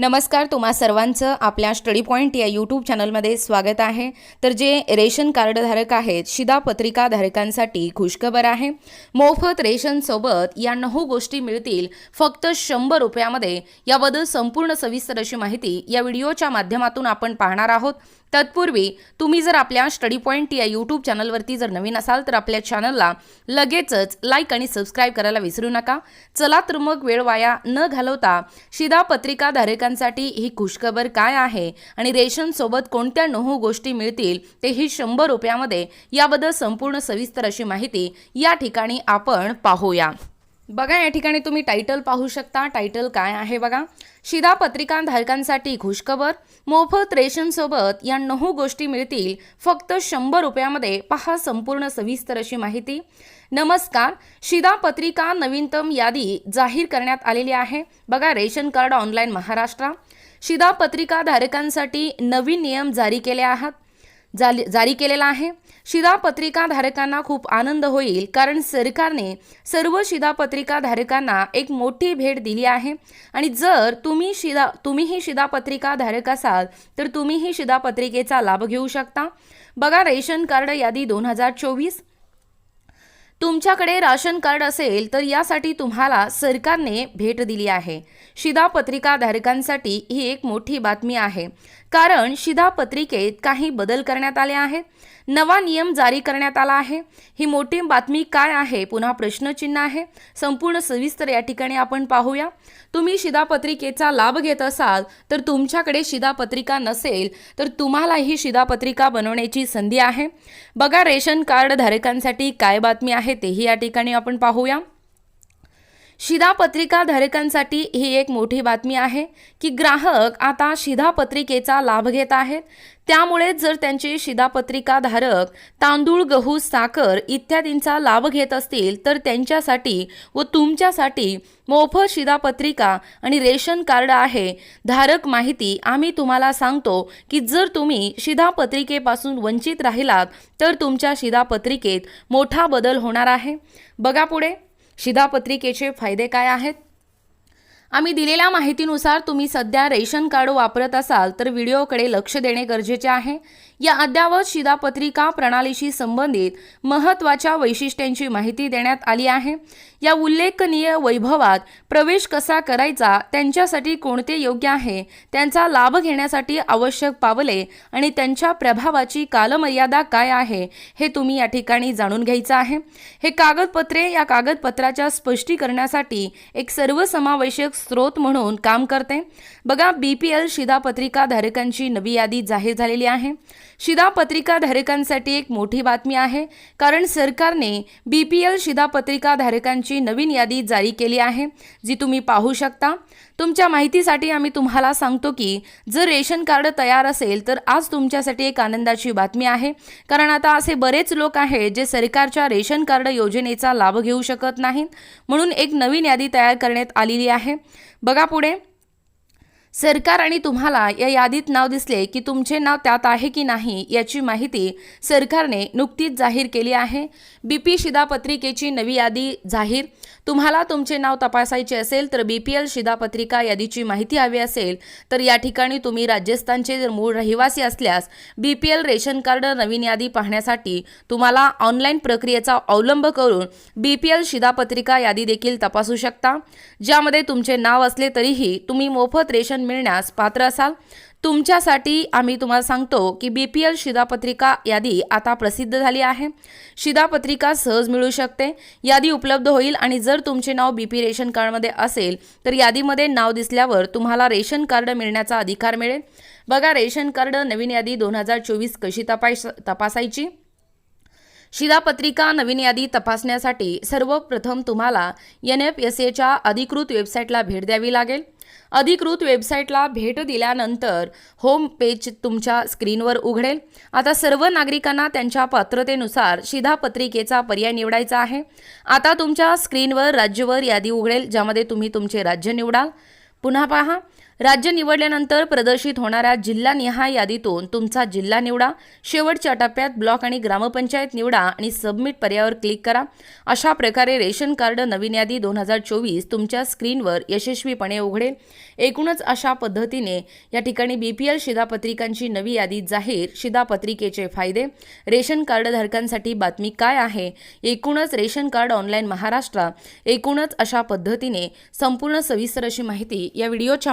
नमस्कार तुम्हा सर्वांचं आपल्या स्टडी पॉईंट या यूट्यूब चॅनलमध्ये स्वागत आहे. तर जे रेशन कार्डधारक आहेत शिधापत्रिका धारकांसाठी खुशखबर आहे. मोफत रेशनसोबत या नऊ गोष्टी मिळतील फक्त शंभर रुपयामध्ये. याबद्दल संपूर्ण सविस्तर अशी माहिती या व्हिडिओच्या माध्यमातून आपण पाहणार आहोत. तत्पूर्वी तुम्ही जर आपल्या स्टडी पॉईंट या यूट्यूब चॅनलवरती जर नवीन असाल तर आपल्या चॅनलला लगेचच लाईक आणि सबस्क्राईब करायला विसरू नका. चला तर मग वेळ वाया न घालवता शिधापत्रिका धारकांसाठी ही खुशखबर काय आहे आणि रेशनसोबत कोणत्या नऊ गोष्टी मिळतील ते ही शंभर रुपयामध्ये याबद्दल संपूर्ण सविस्तर अशी माहिती या ठिकाणी आपण पाहूया. बघा या ठिकाणी तुम्ही टायटल पाहू शकता. टायटल काय आहे बघा? शिदा पत्रिकाधारकांसाठी खुशखबर मोफत रेशनसोबत या नऊ गोष्टी मिळतील. फक्त शंभर रुपयामध्ये. पहा संपूर्ण सविस्तर अशी माहिती. नमस्कार. शिधापत्रिका नवीनतम यादी जाहीर करण्यात आलेली आहे. बघा रेशन कार्ड ऑनलाईन महाराष्ट्र. शिदा पत्रिकाधारकांसाठी नवीन नियम जारी केले आहात. जारी केलेला आहे. शिधापत्रिका धारकांना खूप आनंद होईल कारण सरकारने सर्व शिधापत्रिका धारकांना एक मोठी भेट दिली आहे. आणि जर तुम्ही शिधा तुम्हीही शिधापत्रिका धारक असाल तर तुम्हीही शिधापत्रिकेचा लाभ घेऊ शकता. बघा रेशन कार्ड यादी दोन हजार चोवीस तुमच्याकडे राशन कार्ड असेल तर यासाठी तुम्हाला सरकारने भेट दिली आहे. शिधापत्रिका धारकांसाठी ही एक मोठी बातमी आहे. कारण शिधापत्रिकेत काही बदल करण्यात आले आहेत. नवा नियम जारी करण्यात आला आहे. ही मोठी बातमी काय आहे? पुन्हा प्रश्नचिन्ह आहे. संपूर्ण सविस्तर या ठिकाणी आपण पाहूया. तुम्ही शिधापत्रिकेचा लाभ घेत असाल तर तुमच्याकडे शिधापत्रिका नसेल तर तुम्हाला ही शिधापत्रिका बनवण्याची संधी आहे. बघा रेशन कार्ड धारकांसाठी काय बातमी आहे तेही या ठिकाणी आपण पाहूया. शिधापत्रिका धारकांसाठी ही एक मोठी बातमी आहे की ग्राहक आता शिधापत्रिकेचा लाभ घेत आहेत. त्यामुळे जर त्यांचे शिधापत्रिका धारक तांदूळ गहू साखर इत्यादींचा लाभ घेत असतील तर त्यांच्यासाठी व तुमच्यासाठी मोफत शिधापत्रिका आणि रेशन कार्ड आहे. धारक माहिती आम्ही तुम्हाला सांगतो की जर तुम्ही शिधापत्रिकेपासून वंचित राहिलात तर तुमच्या शिधापत्रिकेत मोठा बदल होणार आहे. बघा पुढे. शिधापत्रिकेचे फायदे काय आहेत? आम्ही दिलेल्या माहितीनुसार तुम्ही सध्या रेशन कार्ड वापरत असाल तर व्हिडिओकडे लक्ष देणे गरजेचे आहे. या अद्यावत शिधापत्रिका प्रणालीशी संबंधित महत्त्वाच्या वैशिष्ट्यांची माहिती देण्यात आली आहे. या उल्लेखनीय वैभवात प्रवेश कसा करायचा त्यांच्यासाठी कोणते योग्य आहे त्यांचा लाभ घेण्यासाठी आवश्यक पावले आणि त्यांच्या प्रभावाची कालमर्यादा काय आहे हे तुम्ही या ठिकाणी जाणून घ्यायचं आहे. हे कागदपत्रे या कागदपत्राच्या स्पष्टीकरणासाठी एक सर्वसमावेशक स्रोत म्हणून काम करते. बघा बी पी एल शिधापत्रिका धारकांची नवी यादी जाहीर झालेली आहे. शिधापत्रिका धारकांसाठी एक मोठी बातमी आहे. कारण सरकारने बी पी एल शिधापत्रिका धारकांची नवीन यादी जारी केली आहे जी तुम्ही पाहू शकता. तुमच्या माहितीसाठी आम्ही तुम्हाला सांगतो की जर रेशन कार्ड तयार असेल तर आज तुमच्यासाठी एक आनंदाची बातमी आहे. कारण आता असे बरेच लोक आहेत जे सरकारच्या रेशन कार्ड योजनेचा लाभ घेऊ शकत नाहीत. म्हणून एक नवीन यादी तयार करण्यात आलेली आहे. बघा पुढे. सरकार आणि तुम्हाला या यादीत नाव दिसले की तुमचे नाव त्यात आहे की नाही याची माहिती सरकारने नुकतीच जाहीर केली आहे. बी पी शिधापत्रिकेची नवी यादी जाहीर. तुम्हाला तुमचे नाव तपासायचे असेल तर बी पी एल शिधापत्रिका यादीची माहिती हवी असेल तर या ठिकाणी तुम्ही राजस्थानचे जर मूळ रहिवासी असल्यास B P L ration card नवीन यादी पाहण्यासाठी तुम्हाला ऑनलाईन प्रक्रियेचा अवलंब करून बी पी एल शिधापत्रिका यादी देखील तपासू शकता. ज्यामध्ये तुमचे नाव असले तरीही तुम्ही मोफत रेशन मिळण्यास पात्र असाल. तुमच्यासाठी आम्ही तुम्हाला सांगतो की बी पी एल शिधापत्रिका यादी आता प्रसिद्ध झाली आहे. शिधापत्रिका सहज मिळू शकते. यादी उपलब्ध होईल आणि जर तुमचे नाव बी पी रेशन कार्डमध्ये असेल तर यादीमध्ये नाव दिसल्यावर तुम्हाला रेशन कार्ड मिळण्याचा अधिकार मिळेल. बघा रेशन कार्ड नवीन यादी दोन हजार चोवीस कशी तपास तपासायची? शिधापत्रिका नवीन यादी तपासण्यासाठी सर्वप्रथम तुम्हाला एन एफ एस एच्या अधिकृत वेबसाईटला भेट द्यावी लागेल. अधिकृत वेबसाईटला भेट दिल्यानंतर होम पेज तुमच्या स्क्रीनवर उघडेल. आता सर्व नागरिकांना त्यांच्या पात्रतेनुसार शिधापत्रिकेचा पर्याय निवडायचा आहे. आता तुमच्या स्क्रीनवर राज्यवर यादी उघडेल ज्यामध्ये तुम्ही तुमचे राज्य निवडाल. पुन्हा पहा. राज्य निवडल्यानंतर प्रदर्शित होणाऱ्या जिल्हानिहाय यादीतून तुमचा जिल्हा निवडा शेवटच्या टप्प्यात ब्लॉक आणि ग्रामपंचायत निवडा आणि सबमिट पर्यायावर क्लिक करा. अशा प्रकारे रेशन कार्ड नवीन यादी दोन हजार चोवीस तुमच्या स्क्रीनवर यशस्वीपणे उघडेल. एकूणच अशा पद्धतीने या ठिकाणी बी पी एल शिधापत्रिकांची नवी यादी जाहीर शिधापत्रिकेचे फायदे. रेशन कार्डधारकांसाठी बातमी काय आहे? एकूणच रेशन कार्ड ऑनलाईन महाराष्ट्र. एकूणच अशा पद्धतीने संपूर्ण सविस्तर अशी माहिती या व्हिडिओच्या